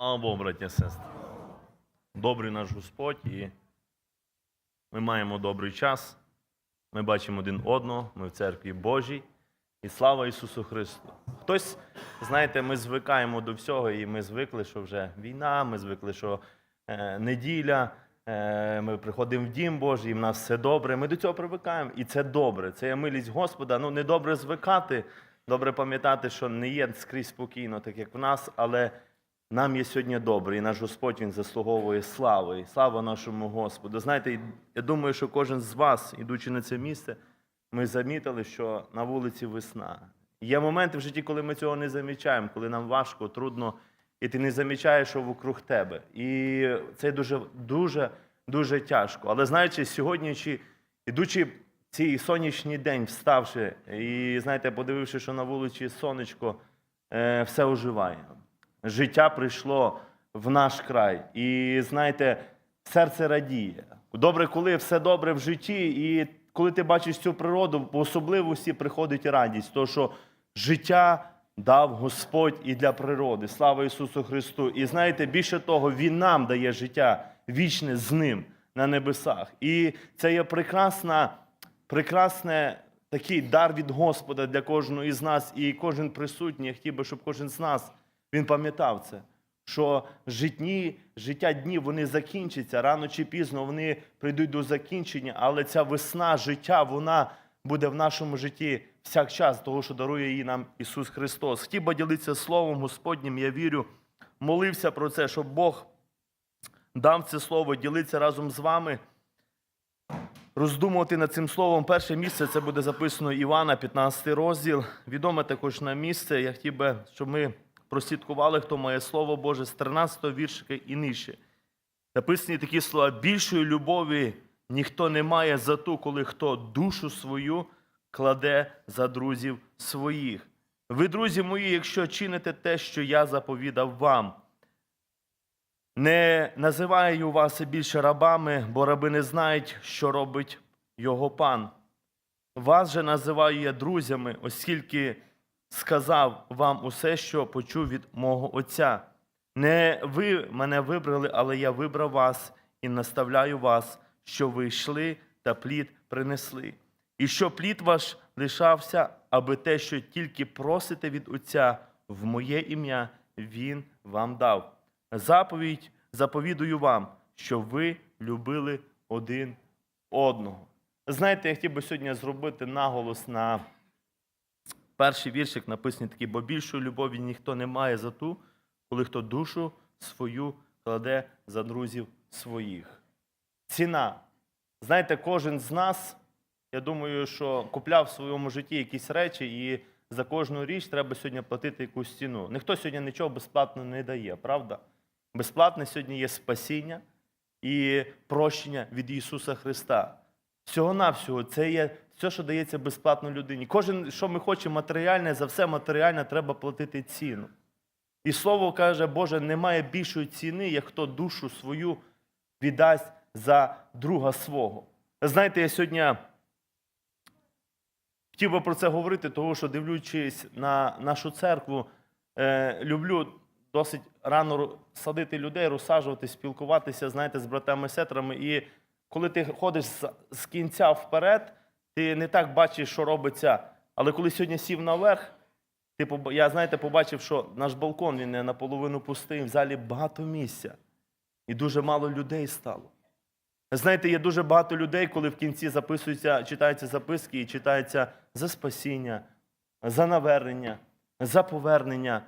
Богу, браті сестри. Добрий наш Господь, і ми маємо добрий час. Ми бачимо один одного, ми в церкві Божій. І слава Ісусу Христу. Хтось, знаєте, ми звикаємо до всього, і ми звикли, що вже війна, ми звикли, що е, неділя, е, ми приходимо в дім Божий, і в нас все добре. Ми до цього привикаємо, і це добре. Це є милість Господа. Ну, не добре звикати, добре пам'ятати, що не є скрізь спокійно, так як в нас, але нам є сьогодні добре, і наш Господь Він заслуговує слави. І Слава нашому Господу. Знаєте, я думаю, що кожен з вас, ідучи на це місце, ми замітили, що на вулиці весна. Є моменти в житті, коли ми цього не замічаємо, коли нам важко, трудно, і ти не замічаєш, що вокруг тебе. І це дуже, дуже, дуже тяжко. Але знаючи, сьогодні, чи ідучи цей сонячний день, вставши, і знаєте, подививши, що на вулиці сонечко, е, все оживає. Життя прийшло в наш край. І знаєте, серце радіє. Добре, коли все добре в житті, і коли ти бачиш цю природу, по особливості приходить радість, тому що життя дав Господь і для природи. Слава Ісусу Христу! І знаєте, більше того, Він нам дає життя вічне з ним на небесах. І це є прекрасна, прекрасне такий дар від Господа для кожного із нас, і кожен присутній. Я хотів би, щоб кожен з нас він пам'ятав це. Що житні, життя днів вони закінчаться рано чи пізно вони прийдуть до закінчення, але ця весна життя вона буде в нашому житті всяк час, того, що дарує її нам Ісус Христос. Хотів би ділитися Словом Господнім, я вірю, молився про це, щоб Бог дав це слово, ділитися разом з вами, роздумувати над цим словом. Перше місце це буде записано Івана, 15 розділ. Відоме також на місце. Я хотів би, щоб ми прослідкували, хто має слово Боже з 13 віршика і нижче. Написані такі слова: більшої любові ніхто не має за ту, коли хто душу свою кладе за друзів своїх. Ви, друзі мої, якщо чините те, що я заповідав вам, не називаю вас більше рабами, бо раби не знають, що робить його пан. Вас же називаю я друзями, оскільки сказав вам усе, що почув від мого Отця. Не ви мене вибрали, але я вибрав вас і наставляю вас, що ви йшли та плід принесли. І що плід ваш лишався, аби те, що тільки просите від Отця в моє ім'я, Він вам дав. Заповідь заповідую вам, що ви любили один одного. Знаєте, я хотів би сьогодні зробити наголос на перший віршик написаний такий, бо більшої любові ніхто не має за ту, коли хто душу свою кладе за друзів своїх. Ціна. Знаєте, кожен з нас, я думаю, що купляв в своєму житті якісь речі, і за кожну річ треба сьогодні платити якусь ціну. Ніхто сьогодні нічого безплатно не дає, правда? Безплатне сьогодні є спасіння і прощення від Ісуса Христа. Всього-навсього, це є все, що дається безплатно людині. Кожен, що ми хочемо матеріальне, за все матеріальне треба платити ціну. І слово каже, Боже, немає більшої ціни, як хто душу свою віддасть за друга свого. Знаєте, я сьогодні хотів би про це говорити, тому що, дивлячись на нашу церкву, е, люблю досить рано садити людей, розсаджувати, спілкуватися, знаєте, з братами і сестрами. І коли ти ходиш з, з кінця вперед, ти не так бачиш, що робиться. Але коли сьогодні сів наверх, ти, я, знаєте, побачив, що наш балкон він не наполовину пустий, в залі багато місця. І дуже мало людей стало. Знаєте, є дуже багато людей, коли в кінці записуються, читаються записки і читаються за спасіння, за навернення, за повернення.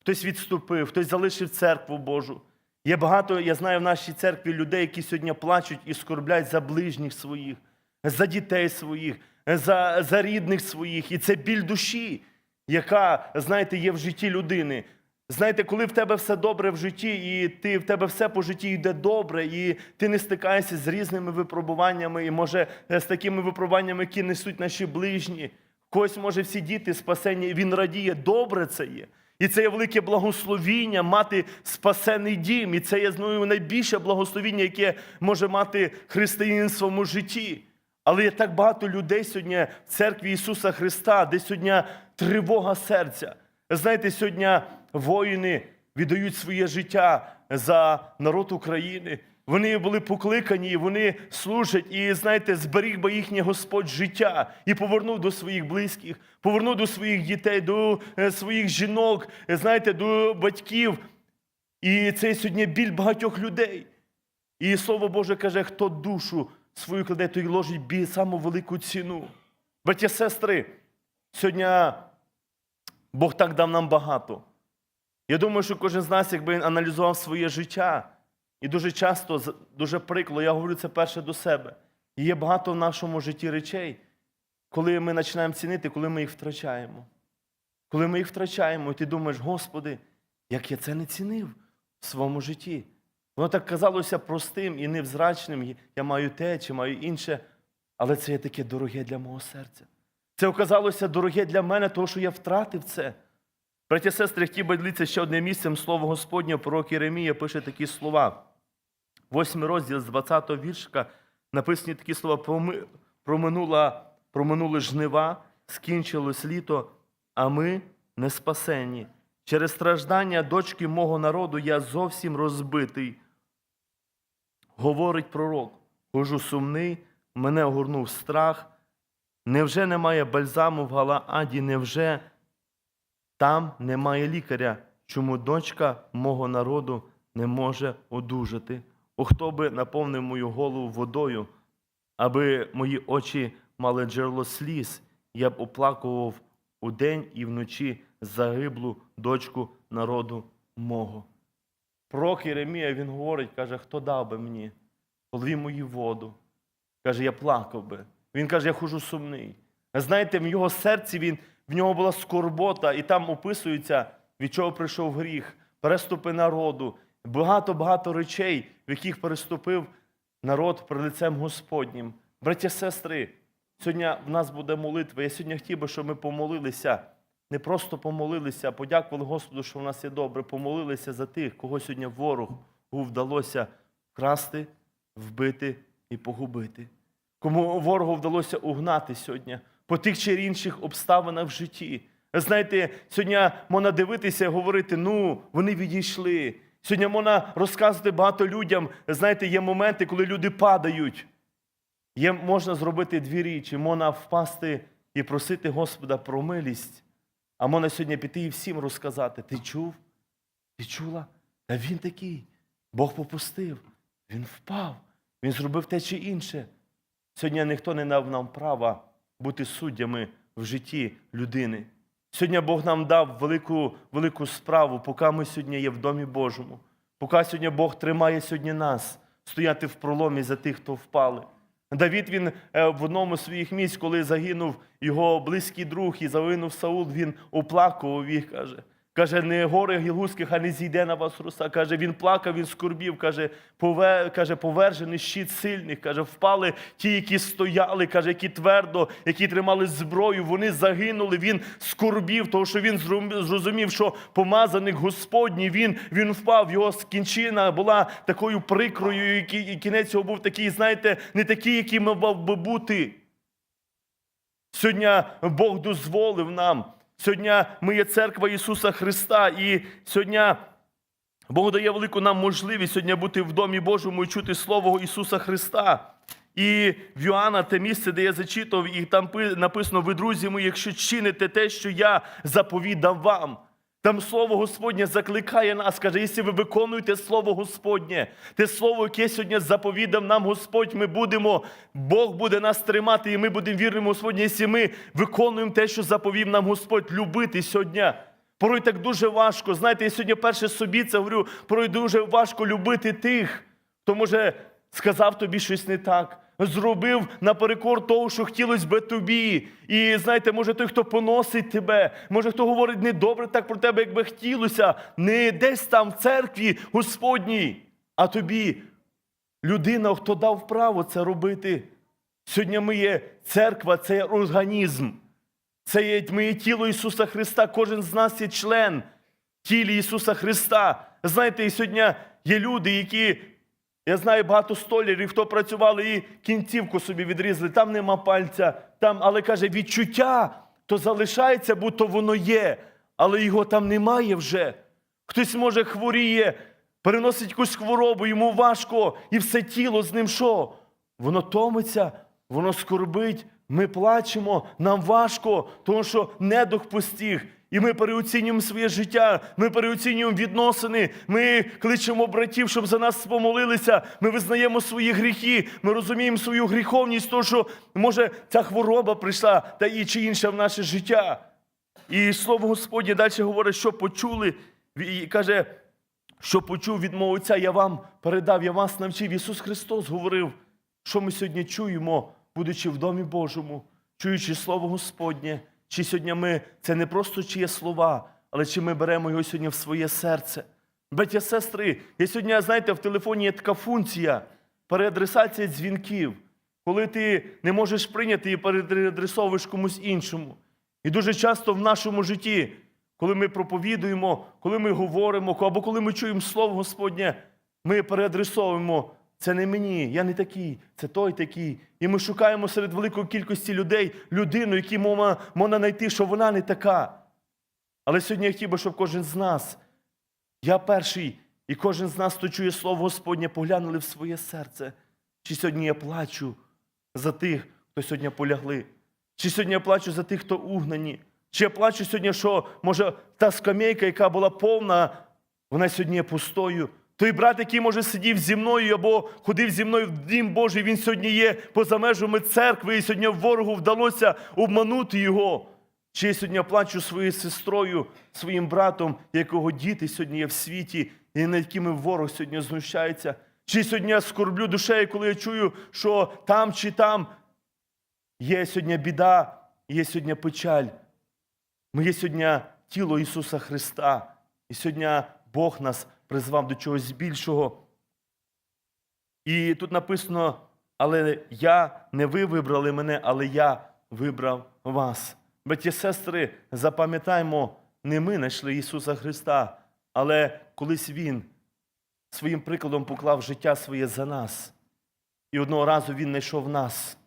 Хтось відступив, хтось залишив церкву Божу. Є багато, я знаю, в нашій церкві людей, які сьогодні плачуть і скорблять за ближніх своїх, за дітей своїх, за, за рідних своїх. І це біль душі, яка, знаєте, є в житті людини. Знаєте, коли в тебе все добре в житті, і ти в тебе все по житті йде добре, і ти не стикаєшся з різними випробуваннями, і може з такими випробуваннями, які несуть наші ближні. Когось може всі діти спасені, і він радіє, добре це є. І це є велике благословіння мати спасений дім. І це є знову найбільше благословіння, яке може мати християнин в своєму житті. Але є так багато людей сьогодні в церкві Ісуса Христа, де сьогодні тривога серця. Знаєте, сьогодні воїни віддають своє життя за народ України. Вони були покликані, вони служать, і знаєте, зберіг би їхнє Господь життя і повернув до своїх близьких, повернув до своїх дітей, до е, своїх жінок, е, знаєте, до батьків. І це сьогодні біль багатьох людей. І Слово Боже каже, хто душу свою кладе, той ложить бі саму велику ціну. Браті, сестри, сьогодні Бог так дав нам багато. Я думаю, що кожен з нас, якби аналізував своє життя, і дуже часто, дуже прикло, я говорю це перше до себе. Є багато в нашому житті речей, коли ми починаємо цінити, коли ми їх втрачаємо. Коли ми їх втрачаємо, і ти думаєш, Господи, як я це не цінив в своєму житті. Воно так казалося простим і невзрачним. Я маю те чи маю інше, але це є таке дороге для мого серця. Це оказалося дороге для мене, тому що я втратив це. Браті сестри, хотів би ділитися ще одним місцем слово Господнє, пророк Єремія пише такі слова. Восьмий розділ з 20-го віршика написані такі слова: «Проми- проминула, проминули жнива, скінчилось літо, а ми не спасені. Через страждання дочки мого народу я зовсім розбитий. Говорить пророк, хожу сумний, мене огорнув страх. Невже немає бальзаму в Галааді, невже там немає лікаря, чому дочка мого народу не може одужати? О, хто би наповнив мою голову водою, аби мої очі мали джерело сліз, я б оплакував удень і вночі загиблу дочку народу мого. Пророк Єремія, він говорить, каже, хто дав би мені? Полви мою воду. Каже, я плакав би. Він каже, я хожу сумний. Знаєте, в його серці він, в нього була скорбота, і там описується, від чого прийшов гріх, переступи народу, багато-багато речей, в яких переступив народ перед лицем Господнім. Браття, сестри, сьогодні в нас буде молитва. Я сьогодні хотів би, щоб ми помолилися. Не просто помолилися, а подякували Господу, що в нас є добре. Помолилися за тих, кого сьогодні ворогу вдалося вкрасти, вбити і погубити. Кому ворогу вдалося угнати сьогодні по тих чи інших обставинах в житті. Знаєте, сьогодні можна дивитися і говорити, ну, вони відійшли. Сьогодні можна розказувати багато людям. Знаєте, є моменти, коли люди падають. Є, можна зробити дві річі. Можна впасти і просити Господа про милість. А можна сьогодні піти і всім розказати: ти чув? Ти чула? Та він такий. Бог попустив. Він впав. Він зробив те чи інше. Сьогодні ніхто не дав нам права бути суддями в житті людини. Сьогодні Бог нам дав велику, велику справу, поки ми сьогодні є в Домі Божому. Поки сьогодні Бог тримає сьогодні нас стояти в проломі за тих, хто впали. Давід він е, в одному з своїх місць, коли загинув його близький друг і загинув Саул, він оплакував їх, каже. Каже, не гори гілгузьких, а не зійде на вас руса. Каже, він плакав, він скорбів. Каже, пове, каже, повержений щит сильних. Каже, впали ті, які стояли, каже, які твердо, які тримали зброю. Вони загинули. Він скорбів, тому що він зрозумів, що помазаник Господній, він, він впав. Його скінчина була такою прикрою, і кінець його був такий, знаєте, не такий, який мав би бути. Сьогодні Бог дозволив нам. Сьогодні ми є церква Ісуса Христа, і сьогодні Бог дає велику нам можливість сьогодні бути в Домі Божому і чути Слово Ісуса Христа. І в Йоанна те місце, де я зачитав, і там пи- написано: ви, друзі мої, якщо чините те, що я заповідав вам. Там слово Господнє закликає нас, каже, якщо ви виконуєте слово Господнє, те слово, яке сьогодні заповідав нам Господь, ми будемо, Бог буде нас тримати, і ми будемо вірними Господні, якщо ми виконуємо те, що заповів нам Господь, любити сьогодні. Порой так дуже важко. Знаєте, я сьогодні перше собі це говорю, порой дуже важко любити тих, хто може сказав тобі щось не так, зробив наперекор того, що хотілося би тобі. І знаєте, може той, хто поносить тебе, може хто говорить недобре так про тебе, як би хотілося, не десь там в церкві Господній, а тобі людина, хто дав право це робити. Сьогодні ми є церква, це є організм. Це є моє тіло Ісуса Христа. Кожен з нас є член тілі Ісуса Христа. Знаєте, і сьогодні є люди, які, я знаю багато столярів, хто працювали і кінцівку собі відрізали, там нема пальця, там, але каже, відчуття то залишається, будто воно є, але його там немає вже. Хтось, може, хворіє, переносить якусь хворобу, йому важко, і все тіло з ним що? Воно томиться, воно скорбить, ми плачемо, нам важко, тому що недух постіг. І ми переоцінюємо своє життя, ми переоцінюємо відносини, ми кличемо братів, щоб за нас помолилися. Ми визнаємо свої гріхи, ми розуміємо свою гріховність, того, що може ця хвороба прийшла та і чи інша в наше життя. І слово Господнє далі говорить, що почули, і каже, що почув від мого Отця, я вам передав, я вас навчив. Ісус Христос говорив, що ми сьогодні чуємо, будучи в Домі Божому, чуючи Слово Господнє. Чи сьогодні ми це не просто чиє слова, але чи ми беремо його сьогодні в своє серце? Браття, сестри, я сьогодні, знаєте, в телефоні є така функція переадресація дзвінків, коли ти не можеш прийняти і переадресовуєш комусь іншому. І дуже часто в нашому житті, коли ми проповідуємо, коли ми говоримо, або коли ми чуємо Слово Господнє, ми переадресовуємо. Це не мені, я не такий, це той такий. І ми шукаємо серед великої кількості людей людину, якій можна, можна знайти, що вона не така. Але сьогодні я хотів би, щоб кожен з нас, я перший, і кожен з нас, хто чує Слово Господнє, поглянули в своє серце. Чи сьогодні я плачу за тих, хто сьогодні полягли? Чи сьогодні я плачу за тих, хто угнані? Чи я плачу сьогодні, що може та скамейка, яка була повна, вона сьогодні є пустою? Той брат, який може сидів зі мною або ходив зі мною в дім Божий, він сьогодні є поза межами церкви, і сьогодні ворогу вдалося обманути його. Чи я сьогодні плачу своєю сестрою, своїм братом, якого діти сьогодні є в світі, і над якими ворог сьогодні знущається? Чи сьогодні я скорблю душею, коли я чую, що там чи там є сьогодні біда, є сьогодні печаль. Ми є сьогодні тіло Ісуса Христа. І сьогодні Бог нас призвав до чогось більшого. І тут написано, але я не ви вибрали мене, але я вибрав вас. Браті сестри, запам'ятаймо, не ми знайшли Ісуса Христа, але колись Він своїм прикладом поклав життя своє за нас. І одного разу Він знайшов нас.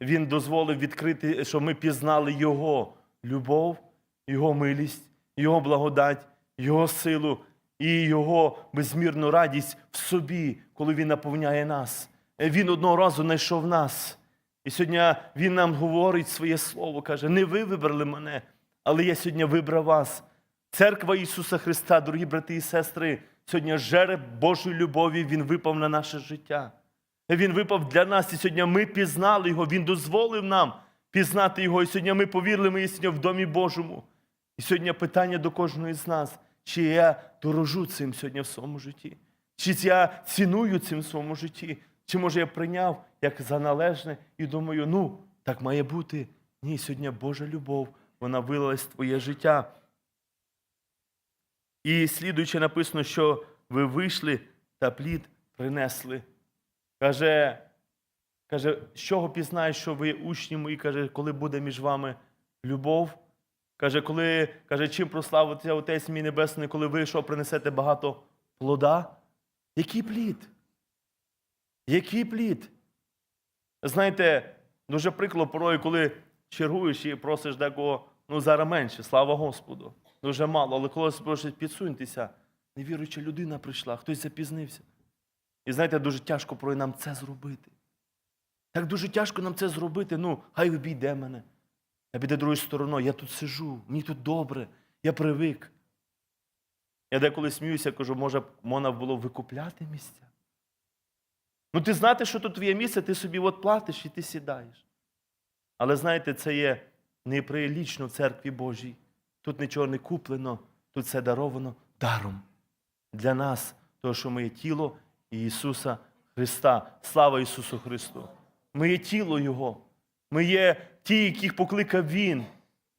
Він дозволив відкрити, щоб ми пізнали Його любов, Його милість, Його благодать, Його силу і Його безмірну радість в собі, коли Він наповняє нас. Він одного разу знайшов нас. І сьогодні Він нам говорить своє слово, каже: не ви вибрали мене, але я сьогодні вибрав вас. Церква Ісуса Христа, дорогі брати і сестри, сьогодні жереб Божої любові, Він випав на наше життя. Він випав для нас, і сьогодні ми пізнали Його, Він дозволив нам пізнати Його. І сьогодні ми повірили, ми є сьогодні в Домі Божому. І сьогодні питання до кожного з нас, чи я дорожу цим сьогодні в своєму житті, чи я ціную цим в своєму житті, чи може я прийняв як за належне і думаю, ну, так має бути. Ні, сьогодні Божа любов, вона вилилась в твоє життя. І слідуючи написано, що ви вийшли та плід принесли. Каже, каже, з чого пізнаєш, що ви учні мої, каже, коли буде між вами любов. Каже, коли, каже, чим прославиться Отець мій Небесний, коли ви що принесете багато плода? Який плід? Який плід? Знаєте, дуже прикло порою, коли чергуєш і просиш декого, ну зараз менше, слава Господу. Дуже мало, але коли просить підсуньтеся, невіруюча людина прийшла, хтось запізнився. І знаєте, дуже тяжко про нам це зробити. Так дуже тяжко нам це зробити. Ну, хай обійде мене. Я піде другою стороною, я тут сижу, мені тут добре, я привик. Я деколи сміюся, кажу, може, можна було викупляти місця. Ну, ти знати, що тут твоє місце, ти собі от платиш і ти сідаєш. Але знаєте, це є неприлічно в церкві Божій. Тут нічого не куплено, тут все даровано даром для нас, тому що ми є тіло Ісуса Христа. Слава Ісусу Христу! Ми є тіло Його. Ми є ті, яких покликав Він.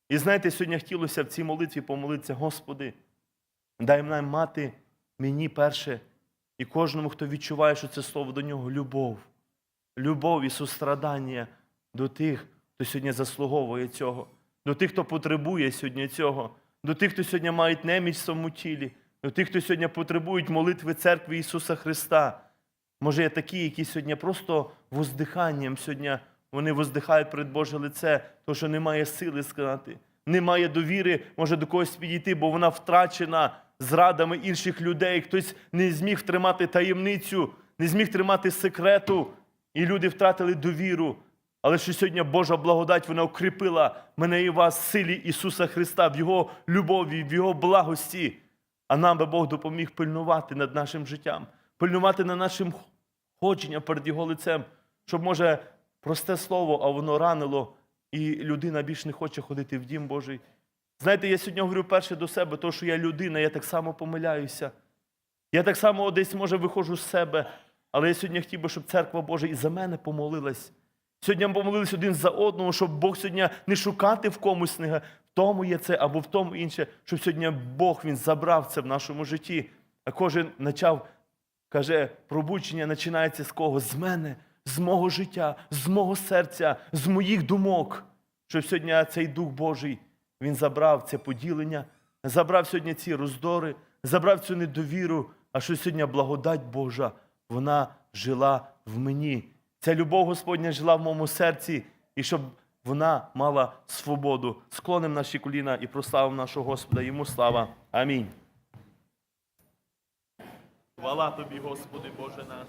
І знаєте, сьогодні хотілося в цій молитві помолитися, Господи, дай нам мати мені перше і кожному, хто відчуває, що це слово до нього любов. Любов і сострадання до тих, хто сьогодні заслуговує цього, до тих, хто потребує сьогодні цього, до тих, хто сьогодні мають неміч в своєму тілі, до тих, хто сьогодні потребують молитви церкви Ісуса Христа. Може, є такі, які сьогодні просто воздиханням сьогодні вони воздихають перед Боже лице, тому що немає сили сказати, немає довіри, може до когось підійти, бо вона втрачена зрадами інших людей, хтось не зміг тримати таємницю, не зміг тримати секрету, і люди втратили довіру. Але що сьогодні Божа благодать вона укріпила мене і вас в силі Ісуса Христа, в Його любові, в Його благості. А нам би Бог допоміг пильнувати над нашим життям, пильнувати над нашим ходженням перед Його лицем, щоб, може, просте слово, а воно ранило, і людина більш не хоче ходити в дім Божий. Знаєте, я сьогодні говорю перше до себе, тому що я людина, я так само помиляюся. Я так само десь, може, виходжу з себе, але я сьогодні хотів би, щоб церква Божа і за мене помолилась. Сьогодні ми помолились один за одного, щоб Бог сьогодні не шукати в комусь, в тому є це або в тому інше, щоб сьогодні Бог Він забрав це в нашому житті. А кожен почав, каже, пробудження починається з кого? З мене, з мого життя, з мого серця, з моїх думок. Щоб сьогодні цей Дух Божий він забрав це поділення, забрав сьогодні ці роздори, забрав цю недовіру, а що сьогодні благодать Божа, вона жила в мені. Ця любов Господня жила в моєму серці, і щоб вона мала свободу. Склоним наші коліна і прославимо нашого Господа. Йому слава. Амінь. Хвала тобі, Господи Боже наш.